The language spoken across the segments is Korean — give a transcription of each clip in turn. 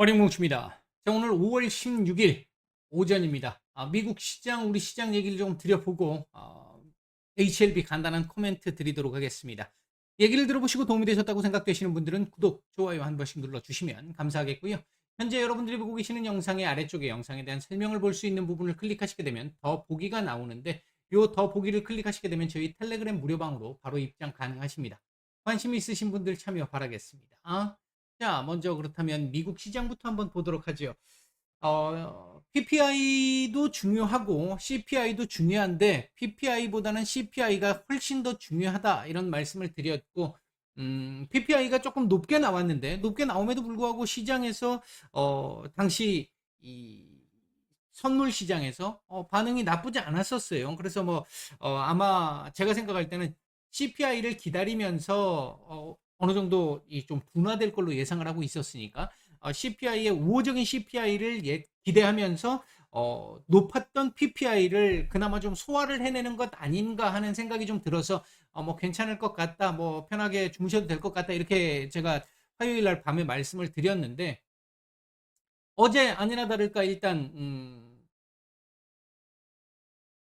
어림뭉칩니다. 자, 오늘 5월 16일 오전입니다. 아, 미국 시장, 우리 시장 얘기를 좀 드려보고, 어, HLB 간단한 코멘트 드리도록 하겠습니다. 얘기를 들어보시고 도움이 되셨다고 생각되시는 분들은 구독, 좋아요 한 번씩 눌러주시면 감사하겠고요. 현재 여러분들이 보고 계시는 영상의 아래쪽에 영상에 대한 설명을 볼 수 있는 부분을 클릭하시게 되면 더 보기가 나오는데, 요 더 보기를 클릭하시게 되면 저희 텔레그램 무료방으로 바로 입장 가능하십니다. 관심 있으신 분들 참여 바라겠습니다. 아, 자, 먼저 그렇다면 미국 시장부터 한번 보도록 하죠. 어, PPI도 중요하고 CPI도 중요한데 PPI보다는 CPI가 훨씬 더 중요하다 이런 말씀을 드렸고 음, PPI가 조금 높게 나왔는데 높게 나옴에도 불구하고 시장에서 어, 당시 이 선물 시장에서 어, 반응이 나쁘지 않았었어요. 그래서 뭐 어, 아마 제가 생각할 때는 CPI를 기다리면서 어, 어느 정도 이 좀 둔화될 걸로 예상을 하고 있었으니까 어, CPI의 우호적인 CPI를 예, 기대하면서 어, 높았던 PPI를 그나마 좀 소화를 해내는 것 아닌가 하는 생각이 좀 들어서 어, 뭐 괜찮을 것 같다, 뭐 편하게 주무셔도 될 것 같다 이렇게 제가 화요일 날 밤에 말씀을 드렸는데 어제 아니나 다를까 일단 음,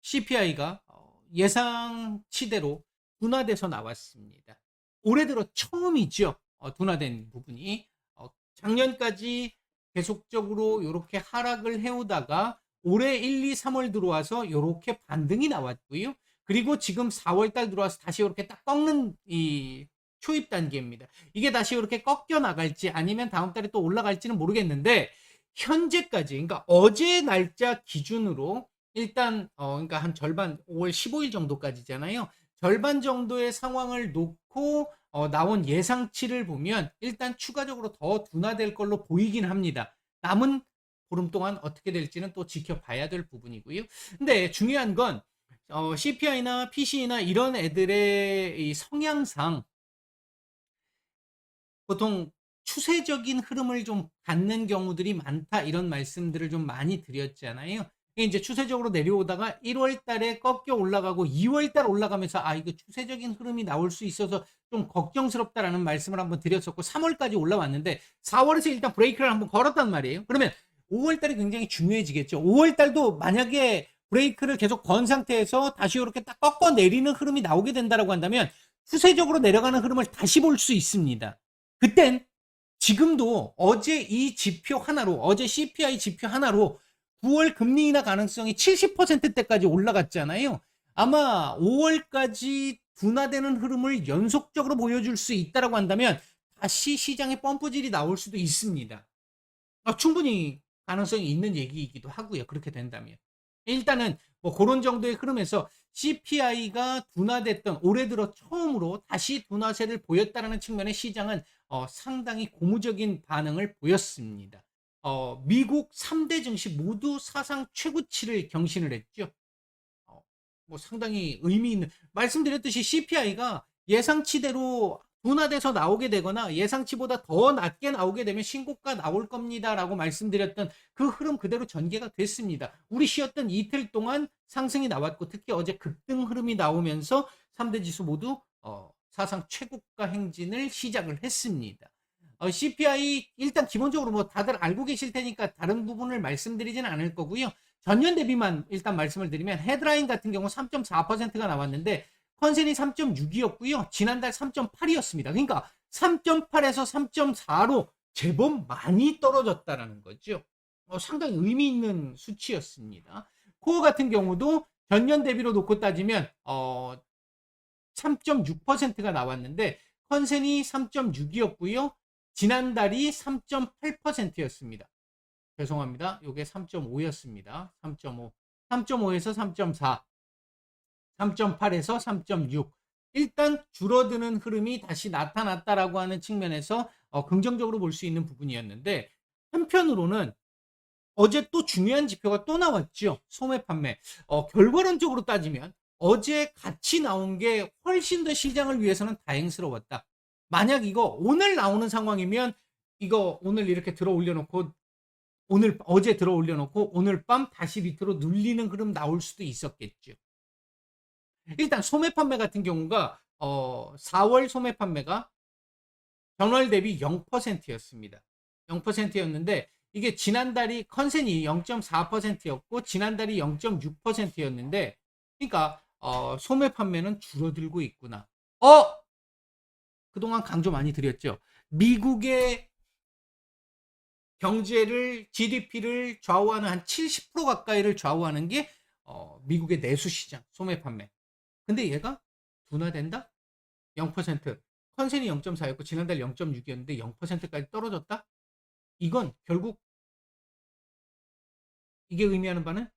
CPI가 어, 예상치대로 둔화돼서 나왔습니다. 올해 들어 처음이죠. 어, 둔화된 부분이 어, 작년까지 계속적으로 이렇게 하락을 해오다가 올해 1, 2, 3월 들어와서 이렇게 반등이 나왔고요. 그리고 지금 4월 달 들어와서 다시 이렇게 딱 꺾는 이 초입 단계입니다. 이게 다시 이렇게 꺾여 나갈지 아니면 다음 달에 또 올라갈지는 모르겠는데 현재까지 그러니까 어제 날짜 기준으로 일단 어 그러니까 한 절반 5월 15일 정도까지잖아요. 절반 정도의 상황을 놓고 어, 나온 예상치를 보면 일단 추가적으로 더 둔화될 걸로 보이긴 합니다. 남은 보름 동안 어떻게 될지는 또 지켜봐야 될 부분이고요. 근데 중요한 건 어, CPI나 PC나 이런 애들의 이 성향상 보통 추세적인 흐름을 좀 갖는 경우들이 많다 이런 말씀들을 좀 많이 드렸잖아요. 이제 추세적으로 내려오다가 1월 달에 꺾여 올라가고 2월 달 올라가면서 아 이거 추세적인 흐름이 나올 수 있어서 좀 걱정스럽다라는 말씀을 한번 드렸었고 3월까지 올라왔는데 4월에서 일단 브레이크를 한번 걸었단 말이에요. 그러면 5월 달이 굉장히 중요해지겠죠. 5월 달도 만약에 브레이크를 계속 건 상태에서 다시 이렇게 딱 꺾어 내리는 흐름이 나오게 된다라고 한다면 추세적으로 내려가는 흐름을 다시 볼 수 있습니다. 그땐 지금도 어제 이 지표 하나로 어제 CPI 지표 하나로 9월 금리 인하 가능성이 70%대까지 올라갔잖아요. 아마 5월까지 둔화되는 흐름을 연속적으로 보여줄 수 있다라고 한다면 다시 시장에 펌프질이 나올 수도 있습니다. 아, 충분히 가능성이 있는 얘기이기도 하고요. 그렇게 된다면. 일단은 뭐 그런 정도의 흐름에서 CPI가 둔화됐던 올해 들어 처음으로 다시 둔화세를 보였다라는 측면의 시장은 어, 상당히 고무적인 반응을 보였습니다. 어, 미국 3대 증시 모두 사상 최고치를 경신을 했죠. 어, 뭐 상당히 의미 있는 말씀드렸듯이 CPI가 예상치대로 둔화돼서 나오게 되거나 예상치보다 더 낮게 나오게 되면 신고가 나올 겁니다라고 말씀드렸던 그 흐름 그대로 전개가 됐습니다. 우리 쉬었던 이틀 동안 상승이 나왔고 특히 어제 급등 흐름이 나오면서 3대 지수 모두 어, 사상 최고가 행진을 시작을 했습니다. 어, CPI 일단 기본적으로 뭐 다들 알고 계실 테니까 다른 부분을 말씀드리지는 않을 거고요. 전년 대비만 일단 말씀을 드리면 헤드라인 같은 경우 3.4%가 나왔는데 컨센이 3.6이었고요. 지난달 3.8이었습니다. 그러니까 3.8에서 3.4로 제법 많이 떨어졌다라는 거죠. 어, 상당히 의미 있는 수치였습니다. 코어 같은 경우도 전년 대비로 놓고 따지면 어, 3.6%가 나왔는데 컨센이 3.6이었고요. 지난달이 3.8%였습니다. 죄송합니다. 이게 3.5였습니다. 3.5. 3.5에서 3.4. 3.8에서 3.6. 일단 줄어드는 흐름이 다시 나타났다라고 하는 측면에서 어, 긍정적으로 볼 수 있는 부분이었는데 한편으로는 어제 또 중요한 지표가 또 나왔죠. 소매 판매. 어, 결과론적으로 따지면 어제 같이 나온 게 훨씬 더 시장을 위해서는 다행스러웠다. 만약 이거 오늘 나오는 상황이면 이거 오늘 이렇게 들어 올려놓고 오늘 어제 들어 올려놓고 오늘 밤 다시 밑으로 눌리는 흐름 나올 수도 있었겠죠. 일단 소매 판매 같은 경우가 어 4월 소매 판매가 전월 대비 0%였습니다. 0%였는데 이게 지난달이 컨센이 0.4%였고 지난달이 0.6%였는데 그러니까 어, 소매 판매는 줄어들고 있구나. 어 그동안 강조 많이 드렸죠. 미국의 경제를 GDP를 좌우하는 한 70% 가까이를 좌우하는 게 어, 미국의 내수 시장 소매 판매. 근데 얘가 둔화된다? 0%. 컨센이 0.4였고 지난달 0.6이었는데 0%까지 떨어졌다? 이건 결국 이게 의미하는 바는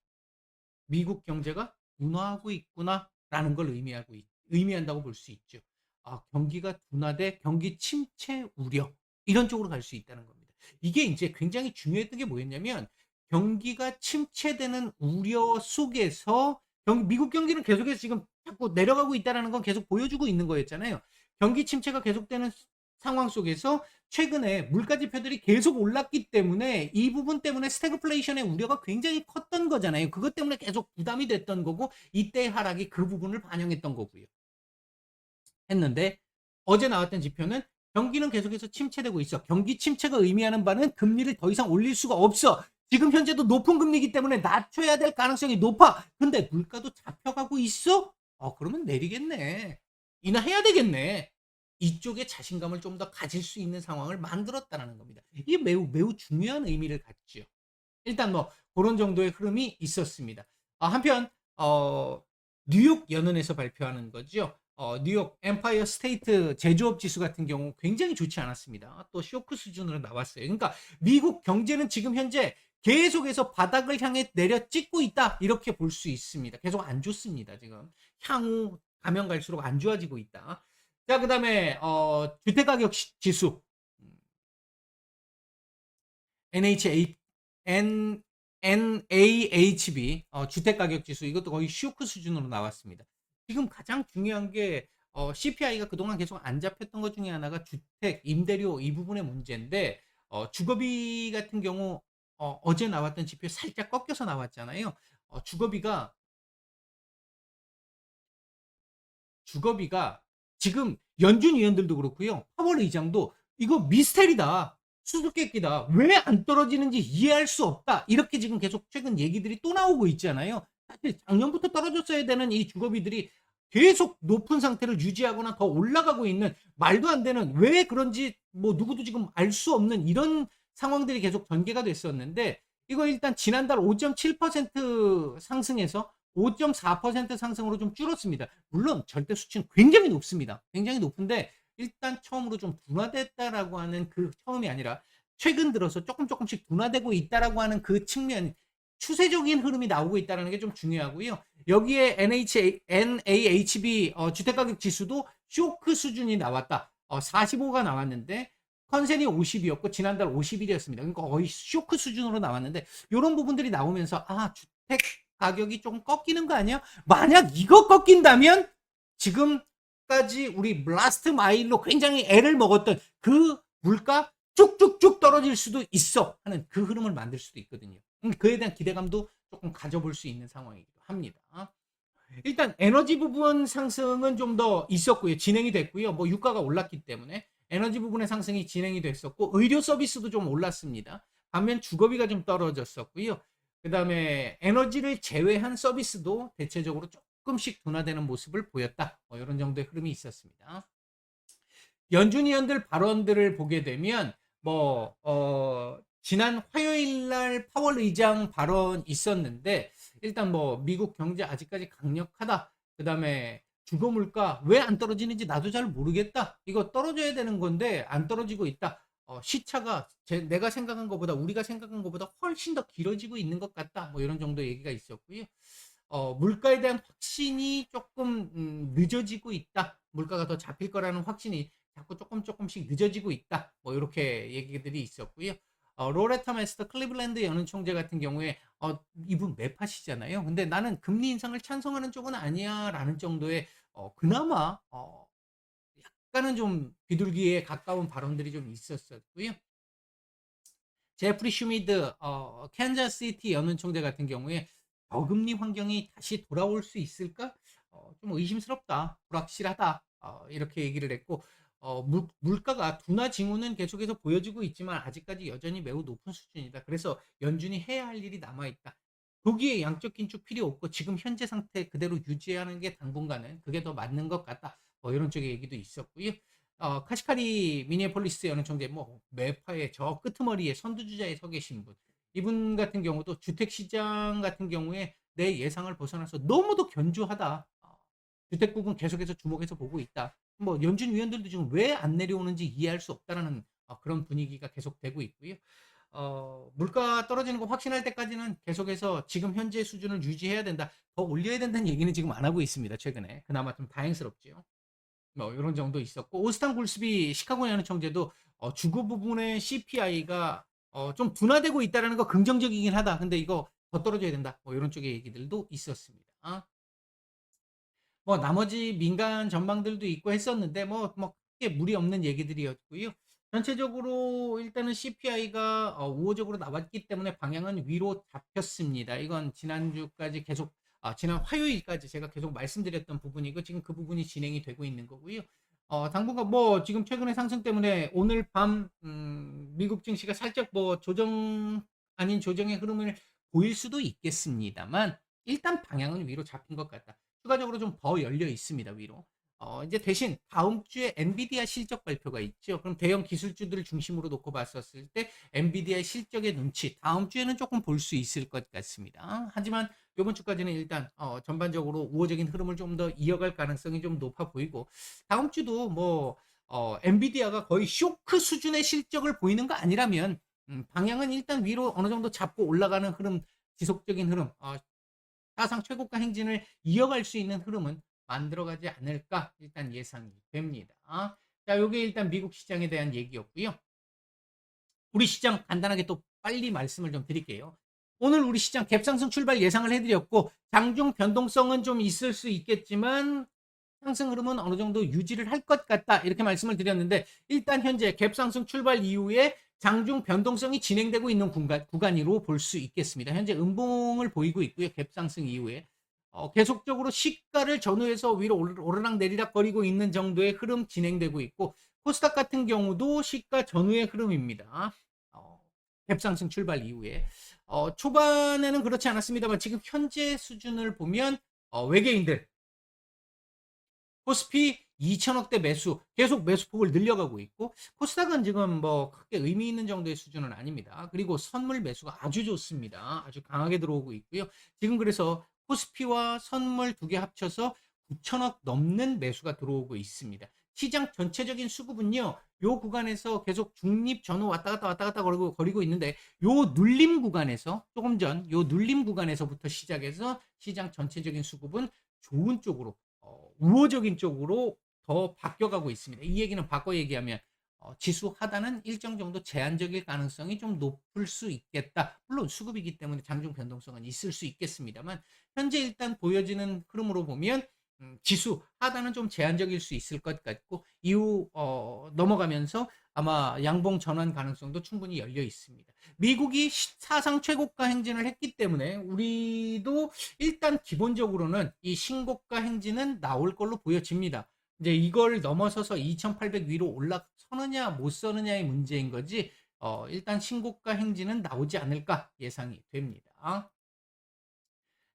미국 경제가 둔화하고 있구나라는 걸 의미하고 있, 의미한다고 볼 수 있죠. 아, 경기가 둔화돼 경기 침체 우려 이런 쪽으로 갈 수 있다는 겁니다. 이게 이제 굉장히 중요했던 게 뭐였냐면 경기가 침체되는 우려 속에서 경, 미국 경기는 계속해서 지금 자꾸 내려가고 있다는 건 계속 보여주고 있는 거였잖아요. 경기 침체가 계속되는 상황 속에서 최근에 물가 지표들이 계속 올랐기 때문에 이 부분 때문에 스태그플레이션의 우려가 굉장히 컸던 거잖아요. 그것 때문에 계속 부담이 됐던 거고 이때 하락이 그 부분을 반영했던 거고요. 했는데 어제 나왔던 지표는 경기는 계속해서 침체되고 있어. 경기 침체가 의미하는 바는 금리를 더 이상 올릴 수가 없어. 지금 현재도 높은 금리이기 때문에 낮춰야 될 가능성이 높아. 근데 물가도 잡혀가고 있어? 어, 그러면 내리겠네. 인하해야 되겠네. 이쪽에 자신감을 좀 더 가질 수 있는 상황을 만들었다는 겁니다. 이게 매우 매우 중요한 의미를 갖죠. 일단 뭐 그런 정도의 흐름이 있었습니다. 아, 한편 어, 뉴욕 연은에서 발표하는 거죠. 어, 뉴욕 엠파이어 스테이트 제조업 지수 같은 경우 굉장히 좋지 않았습니다. 또 쇼크 수준으로 나왔어요. 그러니까 미국 경제는 지금 현재 계속해서 바닥을 향해 내려 찍고 있다 이렇게 볼 수 있습니다. 계속 안 좋습니다. 지금 향후 가면 갈수록 안 좋아지고 있다. 자, 그 다음에, 어, 주택가격 시- 지수. NHA, N, NAHB, 어, 주택가격 지수. 이것도 거의 쇼크 수준으로 나왔습니다. 지금 가장 중요한 게, 어, CPI가 그동안 계속 안 잡혔던 것 중에 하나가 주택, 임대료 이 부분의 문제인데, 어, 주거비 같은 경우, 어, 어제 나왔던 지표 살짝 꺾여서 나왔잖아요. 어, 주거비가, 주거비가 지금 연준 위원들도 그렇고요. 파월 의장도 이거 미스테리다. 수수께끼다. 왜 안 떨어지는지 이해할 수 없다. 이렇게 지금 계속 최근 얘기들이 또 나오고 있잖아요. 사실 작년부터 떨어졌어야 되는 이 주거비들이 계속 높은 상태를 유지하거나 더 올라가고 있는 말도 안 되는 왜 그런지 뭐 누구도 지금 알 수 없는 이런 상황들이 계속 전개가 됐었는데 이거 일단 지난달 5.7% 상승해서 5.4% 상승으로 좀 줄었습니다. 물론 절대 수치는 굉장히 높습니다. 굉장히 높은데 일단 처음으로 좀 둔화됐다라고 하는 그 처음이 아니라 최근 들어서 조금 조금씩 둔화되고 있다라고 하는 그 측면 추세적인 흐름이 나오고 있다는 게좀 중요하고요. 여기에 NHA, NAHB 어, 주택가격 지수도 쇼크 수준이 나왔다. 어, 45가 나왔는데 컨센이 50이었고 지난달 51이었습니다. 그러니까 거의 쇼크 수준으로 나왔는데 이런 부분들이 나오면서 아 주택 가격이 조금 꺾이는 거 아니야? 만약 이거 꺾인다면 지금까지 우리 블라스트 마일로 굉장히 애를 먹었던 그 물가 쭉쭉쭉 떨어질 수도 있어 하는 그 흐름을 만들 수도 있거든요. 음, 그에 대한 기대감도 조금 가져볼 수 있는 상황이기도 합니다. 일단 에너지 부분 상승은 좀 더 있었고요. 진행이 됐고요. 뭐 유가가 올랐기 때문에 에너지 부분의 상승이 진행이 됐었고 의료 서비스도 좀 올랐습니다. 반면 주거비가 좀 떨어졌었고요. 그 다음에 에너지를 제외한 서비스도 대체적으로 조금씩 둔화되는 모습을 보였다. 뭐 이런 정도의 흐름이 있었습니다. 연준 위원들 발언들을 보게 되면 뭐 어, 지난 화요일 날 파월 의장 발언 있었는데 일단 뭐 미국 경제 아직까지 강력하다. 그 다음에 주거 물가 왜 안 떨어지는지 나도 잘 모르겠다. 이거 떨어져야 되는 건데 안 떨어지고 있다. 어, 시차가 제, 내가 생각한 것보다 우리가 생각한 것보다 훨씬 더 길어지고 있는 것 같다. 뭐 이런 정도 얘기가 있었고요. 어, 물가에 대한 확신이 조금 음, 늦어지고 있다. 물가가 더 잡힐 거라는 확신이 자꾸 조금 조금씩 늦어지고 있다. 뭐 이렇게 얘기들이 있었고요. 어, 로레타 메스터 클리블랜드 연은 총재 같은 경우에 어, 이분 매파시잖아요. 근데 나는 금리 인상을 찬성하는 쪽은 아니야라는 정도의 어, 그나마 어, 약간은 좀 비둘기에 가까운 발언들이 좀 있었었고요. 제프리 슈미드 어, 캔자스시티 연은 총재 같은 경우에 저금리 환경이 다시 돌아올 수 있을까? 어, 좀 의심스럽다, 불확실하다 어, 이렇게 얘기를 했고 어, 물, 물가가 둔화 징후는 계속해서 보여지고 있지만 아직까지 여전히 매우 높은 수준이다. 그래서 연준이 해야 할 일이 남아 있다. 거기에 양적 긴축 필요 없고 지금 현재 상태 그대로 유지하는 게 당분간은 그게 더 맞는 것 같다. 뭐 이런 쪽의 얘기도 있었고요. 어, 카시카리 미니애폴리스 연은 총재 뭐 매파의 저 끄트머리에 선두주자에 서 계신 분 이분 같은 경우도 주택시장 같은 경우에 내 예상을 벗어나서 너무도 견주하다. 어, 주택 부분 계속해서 주목해서 보고 있다. 뭐 연준 위원들도 지금 왜 안 내려오는지 이해할 수 없다라는 어, 그런 분위기가 계속되고 있고요. 어, 물가 떨어지는 거 확신할 때까지는 계속해서 지금 현재 수준을 유지해야 된다. 더 올려야 된다는 얘기는 지금 안 하고 있습니다. 최근에 그나마 좀 다행스럽지요. 뭐 이런 정도 있었고 오스탄 굴스비 시카고 연은 총재도 어, 주거 부분의 CPI가 어, 좀 둔화되고 있다라는 거 긍정적이긴 하다. 근데 이거 더 떨어져야 된다. 뭐 이런 쪽의 얘기들도 있었습니다. 뭐 나머지 민간 전망들도 있고 했었는데 뭐, 뭐 크게 무리 없는 얘기들이었고요. 전체적으로 일단은 CPI가 어, 우호적으로 나왔기 때문에 방향은 위로 잡혔습니다. 이건 지난주까지 계속 아, 지난 화요일까지 제가 계속 말씀드렸던 부분이고 지금 그 부분이 진행이 되고 있는 거고요. 어, 당분간 뭐 지금 최근의 상승 때문에 오늘 밤 음, 미국 증시가 살짝 뭐 조정 아닌 조정의 흐름을 보일 수도 있겠습니다만 일단 방향은 위로 잡힌 것 같다. 추가적으로 좀 더 열려 있습니다, 위로. 어, 이제 대신 다음 주에 엔비디아 실적 발표가 있죠. 그럼 대형 기술주들을 중심으로 놓고 봤었을 때 엔비디아의 실적의 눈치 다음 주에는 조금 볼 수 있을 것 같습니다. 하지만 이번 주까지는 일단 어, 전반적으로 우호적인 흐름을 좀 더 이어갈 가능성이 좀 높아 보이고 다음 주도 뭐 어, 엔비디아가 거의 쇼크 수준의 실적을 보이는 거 아니라면 음, 방향은 일단 위로 어느 정도 잡고 올라가는 흐름 지속적인 흐름 어, 사상 최고가 행진을 이어갈 수 있는 흐름은 만들어가지 않을까 일단 예상이 됩니다. 자, 요게 일단 미국 시장에 대한 얘기였고요. 우리 시장 간단하게 또 빨리 말씀을 좀 드릴게요. 오늘 우리 시장 갭상승 출발 예상을 해드렸고 장중 변동성은 좀 있을 수 있겠지만 상승 흐름은 어느 정도 유지를 할 것 같다 이렇게 말씀을 드렸는데 일단 현재 갭상승 출발 이후에 장중 변동성이 진행되고 있는 구간, 구간으로 볼 수 있겠습니다. 현재 음봉을 보이고 있고요. 갭상승 이후에 어, 계속적으로 시가를 전후해서 위로 오르락 내리락 거리고 있는 정도의 흐름 진행되고 있고 코스닥 같은 경우도 시가 전후의 흐름입니다. 어, 갭상승 출발 이후에 어, 초반에는 그렇지 않았습니다만 지금 현재 수준을 보면 어, 외계인들 코스피 2천억대 매수 계속 매수폭을 늘려가고 있고 코스닥은 지금 뭐 크게 의미 있는 정도의 수준은 아닙니다. 그리고 선물 매수가 아주 좋습니다. 아주 강하게 들어오고 있고요. 지금 그래서 코스피와 선물 두 개 합쳐서 9천억 넘는 매수가 들어오고 있습니다. 시장 전체적인 수급은요, 요 구간에서 계속 중립 전후 왔다 갔다 왔다 갔다 거리고, 거리고 있는데, 요 눌림 구간에서, 조금 전, 요 눌림 구간에서부터 시작해서 시장 전체적인 수급은 좋은 쪽으로, 어, 우호적인 쪽으로 더 바뀌어가고 있습니다. 이 얘기는 바꿔 얘기하면 어, 지수 하단은 일정 정도 제한적일 가능성이 좀 높을 수 있겠다. 물론 수급이기 때문에 장중 변동성은 있을 수 있겠습니다만 현재 일단 보여지는 흐름으로 보면 음, 지수 하단은 좀 제한적일 수 있을 것 같고 이후 어, 넘어가면서 아마 양봉 전환 가능성도 충분히 열려 있습니다. 미국이 사상 최고가 행진을 했기 때문에 우리도 일단 기본적으로는 이 신고가 행진은 나올 걸로 보여집니다. 이제 이걸 넘어서서 2,800 위로 올라서느냐 못 서느냐의 문제인 거지. 어, 일단 신고가 행진은 나오지 않을까 예상이 됩니다.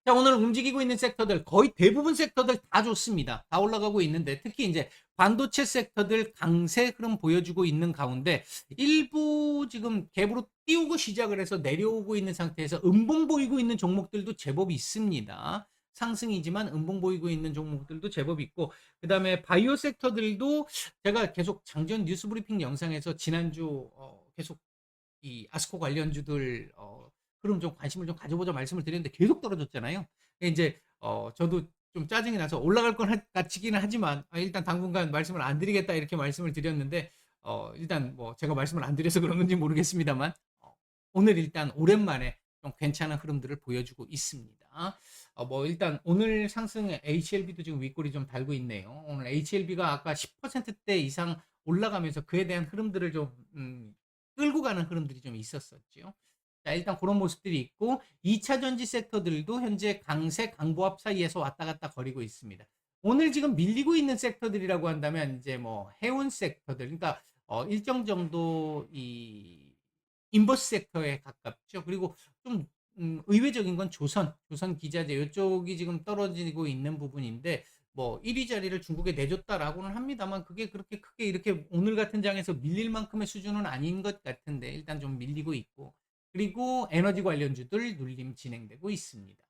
자, 오늘 움직이고 있는 섹터들 거의 대부분 섹터들 다 좋습니다. 다 올라가고 있는데 특히 이제 반도체 섹터들 강세 흐름 보여주고 있는 가운데 일부 지금 갭으로 띄우고 시작을 해서 내려오고 있는 상태에서 음봉 보이고 있는 종목들도 제법 있습니다. 상승이지만 음봉 보이고 있는 종목들도 제법 있고 그 다음에 바이오 섹터들도 제가 계속 장전 뉴스 브리핑 영상에서 지난주 어, 계속 이 아스코 관련주들 어, 흐름 좀 관심을 좀 가져보자 말씀을 드렸는데 계속 떨어졌잖아요. 이제 어, 저도 좀 짜증이 나서 올라갈 건 같이기는 하지만 아, 일단 당분간 말씀을 안 드리겠다 이렇게 말씀을 드렸는데 어, 일단 뭐 제가 말씀을 안 드려서 그런 건지 모르겠습니다만 어, 오늘 일단 오랜만에 좀 괜찮은 흐름들을 보여주고 있습니다. 어, 뭐 일단 오늘 상승에 HLB도 지금 윗골이 좀 달고 있네요. 오늘 HLB가 아까 10%대 이상 올라가면서 그에 대한 흐름들을 좀 음, 끌고 가는 흐름들이 좀 있었었죠. 자, 일단 그런 모습들이 있고 2차 전지 섹터들도 현재 강세 강보합 사이에서 왔다 갔다 거리고 있습니다. 오늘 지금 밀리고 있는 섹터들이라고 한다면 이제 뭐 해운 섹터들 그러니까 어 일정 정도 이 인버스 섹터에 가깝죠. 그리고 좀 음 의외적인 건 조선, 조선 기자재 요쪽이 지금 떨어지고 있는 부분인데 뭐 1위 자리를 중국에 내줬다라고는 합니다만 그게 그렇게 크게 이렇게 오늘 같은 장에서 밀릴 만큼의 수준은 아닌 것 같은데 일단 좀 밀리고 있고 그리고 에너지 관련주들 눌림 진행되고 있습니다.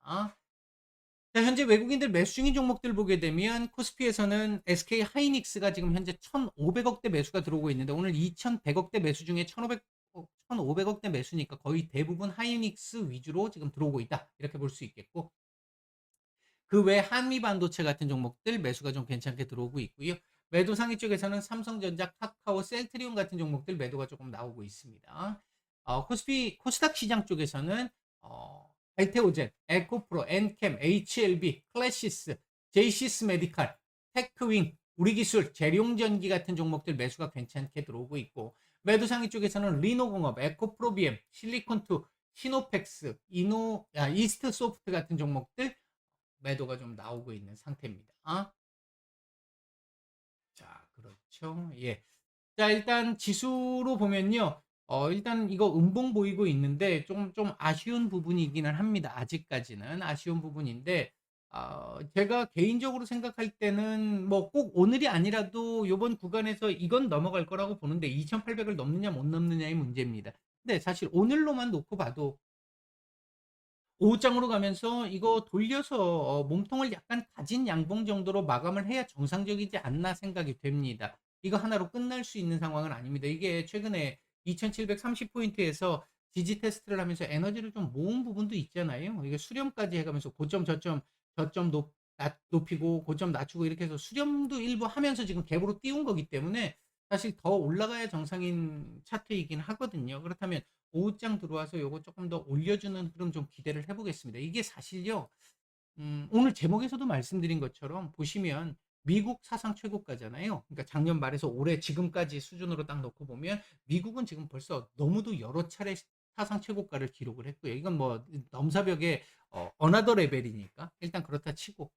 자, 현재 외국인들 매수 중인 종목들 보게 되면 코스피에서는 SK 하이닉스가 지금 현재 1,500억대 매수가 들어오고 있는데 오늘 2,100억대 매수 중에 1,500 어, 1,500억대 매수니까 거의 대부분 하이닉스 위주로 지금 들어오고 있다. 이렇게 볼 수 있겠고 그 외 한미 반도체 같은 종목들 매수가 좀 괜찮게 들어오고 있고요. 매도 상위 쪽에서는 삼성전자, 카카오, 셀트리온 같은 종목들 매도가 조금 나오고 있습니다. 어, 코스피 코스닥 시장 쪽에서는 어, 알테오젠, 에코프로, 엔캠, HLB, 클래시스, 제이시스 메디칼, 테크윙, 우리기술, 재룡전기 같은 종목들 매수가 괜찮게 들어오고 있고 매도 상위 쪽에서는 리노공업, 에코프로비엠, 실리콘투, 시노펙스, 이노, 야, 이스트 소프트 같은 종목들 매도가 좀 나오고 있는 상태입니다. 자, 그렇죠. 예. 자, 일단 지수로 보면요. 어, 일단 이거 음봉 보이고 있는데 좀, 좀 아쉬운 부분이기는 합니다. 아직까지는 아쉬운 부분인데, 어, 제가 개인적으로 생각할 때는 뭐 꼭 오늘이 아니라도 요번 구간에서 이건 넘어갈 거라고 보는데 2800을 넘느냐 못 넘느냐의 문제입니다. 근데 사실 오늘로만 놓고 봐도 5장으로 가면서 이거 돌려서 어, 몸통을 약간 가진 양봉 정도로 마감을 해야 정상적이지 않나 생각이 됩니다. 이거 하나로 끝날 수 있는 상황은 아닙니다. 이게 최근에 2730포인트에서 지지 테스트를 하면서 에너지를 좀 모은 부분도 있잖아요. 이게 수렴까지 해가면서 고점 저점 저점 높, 낮, 높이고 고점 낮추고 이렇게 해서 수렴도 일부 하면서 지금 갭으로 띄운 거기 때문에 사실 더 올라가야 정상인 차트이긴 하거든요. 그렇다면 5장 들어와서 요거 조금 더 올려주는 흐름 좀 기대를 해보겠습니다. 이게 사실요, 음, 오늘 제목에서도 말씀드린 것처럼 보시면 미국 사상 최고가잖아요. 그러니까 작년 말에서 올해 지금까지 수준으로 딱 놓고 보면 미국은 지금 벌써 너무도 여러 차례 사상 최고가를 기록을 했고요. 이건 뭐 넘사벽의 어, 어나더 레벨이니까 일단 그렇다 치고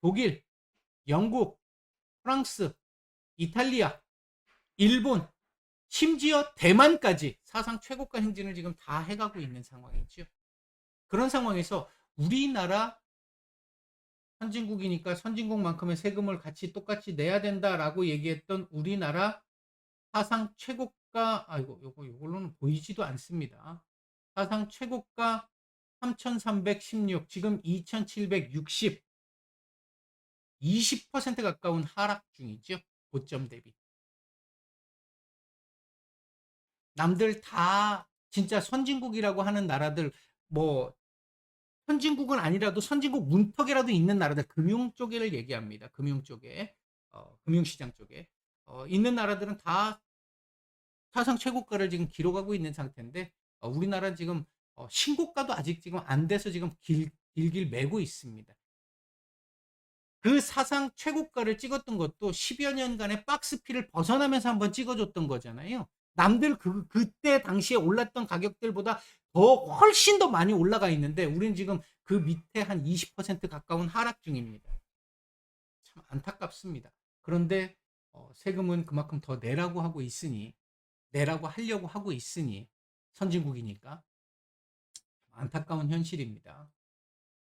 독일, 영국, 프랑스, 이탈리아, 일본, 심지어 대만까지 사상 최고가 행진을 지금 다 해가고 있는 상황이죠. 그런 상황에서 우리나라 선진국이니까 선진국만큼의 세금을 같이 똑같이 내야 된다라고 얘기했던 우리나라 사상 최고가 아이고 요거 요걸로는 보이지도 않습니다. 사상 최고가 3,316 지금 2,760 20% 가까운 하락 중이죠. 고점 대비. 남들 다 진짜 선진국이라고 하는 나라들 뭐 선진국은 아니라도 선진국 문턱이라도 있는 나라들 금융 쪽에를 얘기합니다. 금융 쪽에 어, 금융시장 쪽에 어, 있는 나라들은 다 사상 최고가를 지금 기록하고 있는 상태인데 어, 우리나라 지금 어, 신고가도 아직 지금 안 돼서 지금 길, 길길 매고 있습니다. 그 사상 최고가를 찍었던 것도 10여 년간의 박스피를 벗어나면서 한번 찍어줬던 거잖아요. 남들 그, 그때 당시에 올랐던 가격들보다 더 훨씬 더 많이 올라가 있는데 우리는 지금 그 밑에 한 20% 가까운 하락 중입니다. 참 안타깝습니다. 그런데 어, 세금은 그만큼 더 내라고 하고 있으니 내라고 하려고 하고 있으니 선진국이니까 안타까운 현실입니다.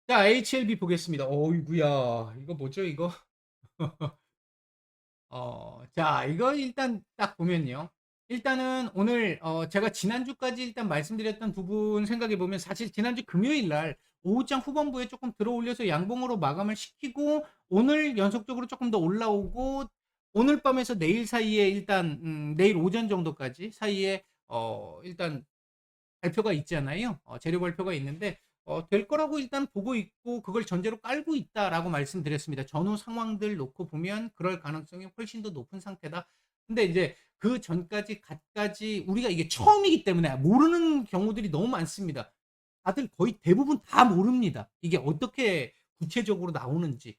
자, HLB 보겠습니다. 어이구야. 이거 뭐죠, 이거? 어, 자, 이거 일단 딱 보면요. 일단은 오늘 어 제가 지난주까지 일단 말씀드렸던 부분 생각해 보면 사실 지난주 금요일 날 오후장 후반부에 조금 들어 올려서 양봉으로 마감을 시키고 오늘 연속적으로 조금 더 올라오고 오늘 밤에서 내일 사이에 일단 음 내일 오전 정도까지 사이에 어 일단 발표가 있잖아요. 어 재료 발표가 있는데 어 될 거라고 일단 보고 있고 그걸 전제로 깔고 있다라고 말씀드렸습니다. 전후 상황들 놓고 보면 그럴 가능성이 훨씬 더 높은 상태다. 근데 이제 그 전까지 갖까지 우리가 이게 처음이기 때문에 모르는 경우들이 너무 많습니다. 다들 거의 대부분 다 모릅니다. 이게 어떻게 구체적으로 나오는지.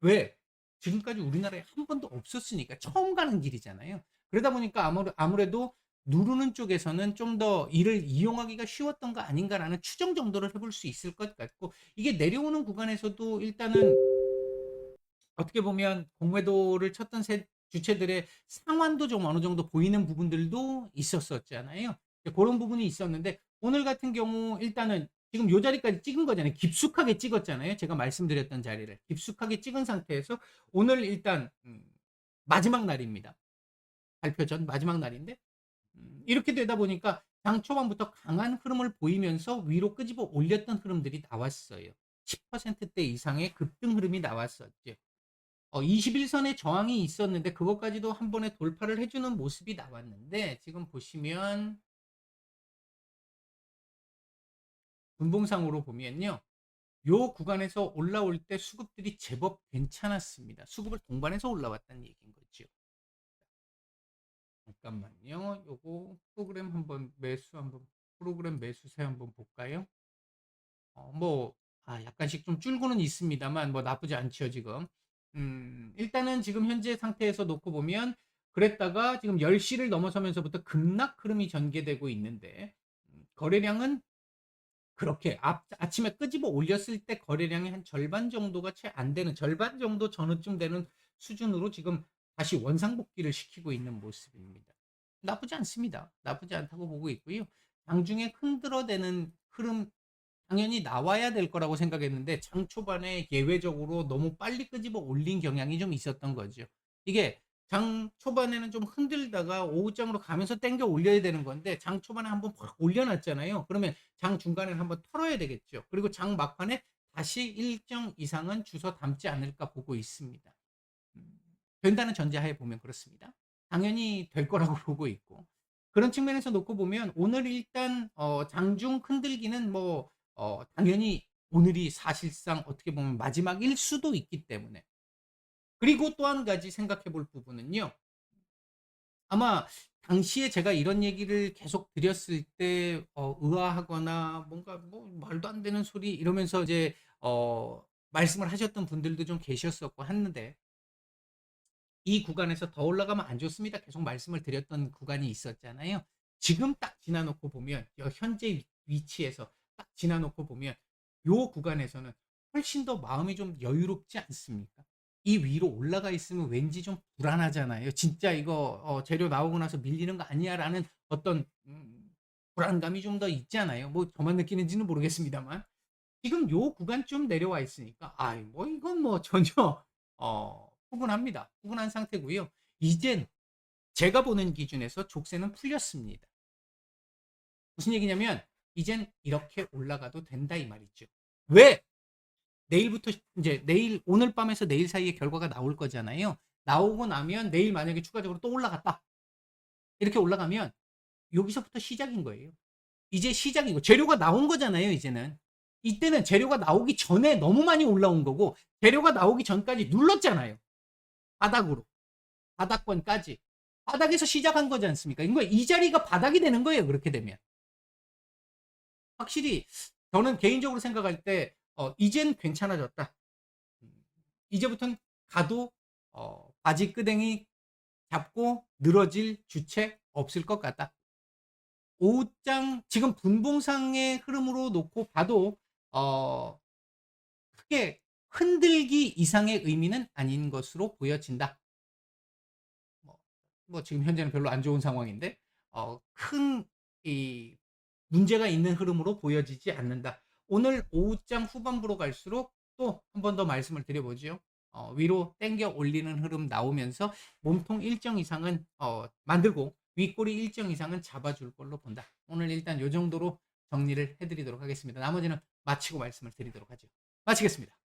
왜? 지금까지 우리나라에 한 번도 없었으니까 처음 가는 길이잖아요. 그러다 보니까 아무래, 아무래도 누르는 쪽에서는 좀 더 이를 이용하기가 쉬웠던 거 아닌가라는 추정 정도를 해볼 수 있을 것 같고 이게 내려오는 구간에서도 일단은 어떻게 보면 공매도를 쳤던 세 주체들의 상환도 좀 어느 정도 보이는 부분들도 있었었잖아요. 그런 부분이 있었는데 오늘 같은 경우 일단은 지금 요 자리까지 찍은 거잖아요. 깊숙하게 찍었잖아요. 제가 말씀드렸던 자리를. 깊숙하게 찍은 상태에서 오늘 일단 음 마지막 날입니다. 발표 전 마지막 날인데 음 이렇게 되다 보니까 장 초반부터 강한 흐름을 보이면서 위로 끄집어 올렸던 흐름들이 나왔어요. 10%대 이상의 급등 흐름이 나왔었죠. 어 21선의 저항이 있었는데 그것까지도 한 번에 돌파를 해 주는 모습이 나왔는데 지금 보시면 분봉상으로 보면요. 요 구간에서 올라올 때 수급들이 제법 괜찮았습니다. 수급을 동반해서 올라왔다는 얘기인 거죠. 잠깐만요. 요거 프로그램 한번 매수 한번 프로그램 매수세 한번 볼까요? 어 뭐 아 약간씩 좀 줄고는 있습니다만 뭐 나쁘지 않죠, 지금. 음 일단은 지금 현재 상태에서 놓고 보면 그랬다가 지금 10 시를 넘어서면서부터 급락 흐름이 전개되고 있는데 음 거래량은 그렇게 앞 아침에 끄집어 올렸을 때 거래량의 한 절반 정도가 채 안 되는 절반 정도 전후쯤 되는 수준으로 지금 다시 원상복귀를 시키고 있는 모습입니다. 나쁘지 않습니다. 나쁘지 않다고 보고 있고요. 장중에 흔들어대는 흐름 당연히 나와야 될 거라고 생각했는데 장 초반에 예외적으로 너무 빨리 끄집어 올린 경향이 좀 있었던 거죠. 이게 장 초반에는 좀 흔들다가 오후장으로 가면서 땡겨 올려야 되는 건데 장 초반에 한번 확 올려놨잖아요. 그러면 장 중간에 한번 털어야 되겠죠. 그리고 장 막판에 다시 일정 이상은 주워 담지 않을까 보고 있습니다. 음, 된다는 전제하에 보면 그렇습니다. 당연히 될 거라고 보고 있고 그런 측면에서 놓고 보면 오늘 일단 어 장중 흔들기는 뭐 어 당연히 오늘이 사실상 어떻게 보면 마지막일 수도 있기 때문에 그리고 또 한 가지 생각해 볼 부분은요. 아마 당시에 제가 이런 얘기를 계속 드렸을 때 어 의아하거나 뭔가 뭐 말도 안 되는 소리 이러면서 이제 어 말씀을 하셨던 분들도 좀 계셨었고 했는데 이 구간에서 더 올라가면 안 좋습니다. 계속 말씀을 드렸던 구간이 있었잖아요. 지금 딱 지나 놓고 보면 여 현재 위 위치에서 딱 지나 놓고 보면 요 구간에서는 훨씬 더 마음이 좀 여유롭지 않습니까? 이 위로 올라가 있으면 왠지 좀 불안하잖아요. '진짜 이거 어 재료 나오고 나서 밀리는 거 아니야?'라는 어떤 음 불안감이 좀 더 있잖아요. 뭐 저만 느끼는지는 모르겠습니다만. 지금 요 구간쯤 내려와 있으니까 아이 뭐 이건 뭐 전혀 어 푸근합니다. 푸근한 상태고요. 이젠 제가 보는 기준에서 족쇄는 풀렸습니다. 무슨 얘기냐면 이젠 이렇게 올라가도 된다 이 말이죠. 왜? 내일부터 인제 내일 오늘 밤에서 내일 사이에 결과가 나올 거잖아요. 나오고 나면 내일 만약에 추가적으로 또 올라갔다. 이렇게 올라가면 여기서부터 시작인 거예요. 이제 시작이고 재료가 나온 거잖아요, 이제는. 이때는 재료가 나오기 전에 너무 많이 올라온 거고 재료가 나오기 전까지 눌렀잖아요. 바닥으로. 바닥권까지. 바닥에서 시작한 거지 않습니까? 그러니까 이 자리가 바닥이 되는 거예요, 그렇게 되면. 확실히 저는 개인적으로 생각할 때 어 이젠 괜찮아졌다. 음 이제부턴 가도 어 바지 끄댕이 잡고 늘어질 주체 없을 것 같다. 오후장 지금 분봉상의 흐름으로 놓고 봐도 어 크게 흔들기 이상의 의미는 아닌 것으로 보여진다. 뭐 뭐 지금 현재는 별로 안 좋은 상황인데 어 큰 이 문제가 있는 흐름으로 보여지지 않는다. 오늘 오후장 후반부로 갈수록 또 한 번 더 말씀을 드려 보지요. 어 위로 땡겨 올리는 흐름 나오면서 몸통 일정 이상은 어 만들고 윗꼬리 일정 이상은 잡아줄 걸로 본다. 오늘 일단 요 정도로 정리를 해 드리도록 하겠습니다. 나머지는 마치고 말씀을 드리도록 하죠. 마치겠습니다.